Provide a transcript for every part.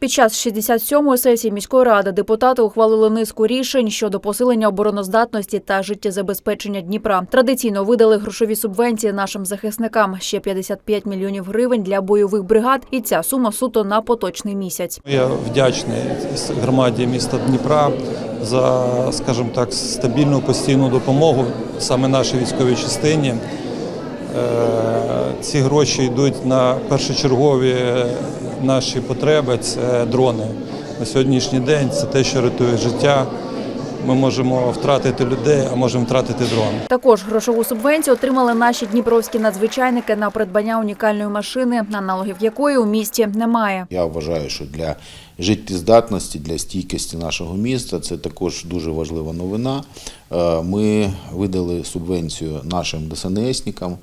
Під час 67-ї сесії міської ради депутати ухвалили низку рішень щодо посилення обороноздатності та життєзабезпечення Дніпра. Традиційно видали грошові субвенції нашим захисникам ще 55 мільйонів гривень для бойових бригад, і ця сума суто на поточний місяць. Я вдячний громаді міста Дніпра за, скажімо так, стабільну постійну допомогу саме нашій військовій частині. Е, Ці гроші йдуть на першочергові наші потреби. Це дрони. На сьогоднішній день це те, що рятує життя. Ми можемо втратити людей, а можемо втратити дрон. Також грошову субвенцію отримали наші дніпровські надзвичайники на придбання унікальної машини, аналогів якої у місті немає. Я вважаю, що для життєздатності, для стійкості нашого міста це також дуже важлива новина. Е, Ми видали субвенцію нашим ДСНСникам,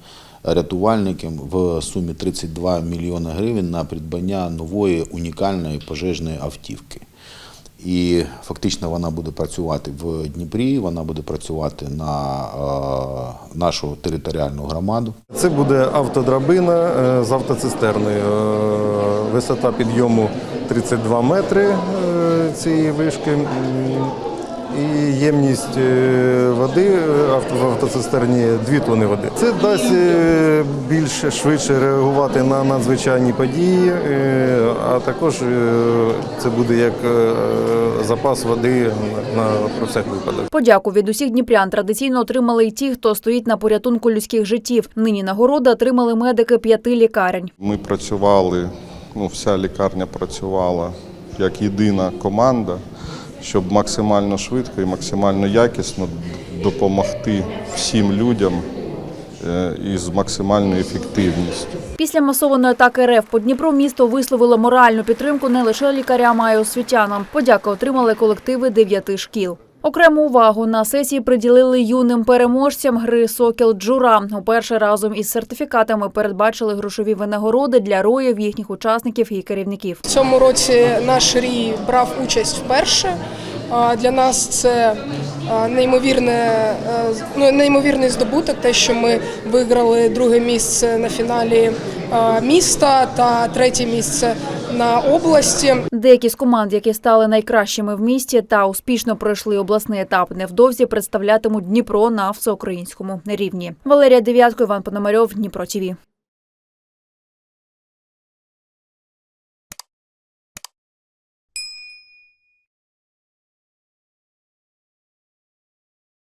рятувальникам в сумі 32 мільйони гривень на придбання нової унікальної пожежної автівки. І фактично вона буде працювати в Дніпрі, вона буде працювати на е, нашу територіальну громаду. Це буде автодрабина е, з автоцистерною. Е, Висота підйому 32 метри е, цієї вишки. І ємність е, води авто- в автоцистерні 2 тони води. Це дасть е, більш швидше реагувати на надзвичайні події, е, а також це буде як запас води на на про всяк випадок. Подяку від усіх дніпрян традиційно отримали й ті, хто стоїть на порятунку людських життів. Нині нагороди отримали медики п'яти лікарень. Ми працювали, ну, вся лікарня працювала як єдина команда, щоб максимально швидко і максимально якісно допомогти всім людям із максимальною ефективністю. Після масованої атаки РФ по Дніпру місто висловило моральну підтримку не лише лікарям, а й освітянам. Подяку отримали колективи дев'яти шкіл. Окрему увагу на сесії приділили юним переможцям гри Сокіл Джура. Уперше разом із сертифікатами передбачили грошові винагороди для роїв, їхніх учасників і керівників. В цьому році наш рій брав участь вперше. Для нас це неймовірне, е, ну, неймовірний здобуток, те, що ми виграли друге місце на фіналі міста та третє місце на області. Деякі з команд, які стали найкращими в місті та успішно пройшли обласний етап, невдовзі представлятимуть Дніпро на всеукраїнському рівні. Валерія Дев'ятко, Іван Пономарьов, Дніпро ТІВІ.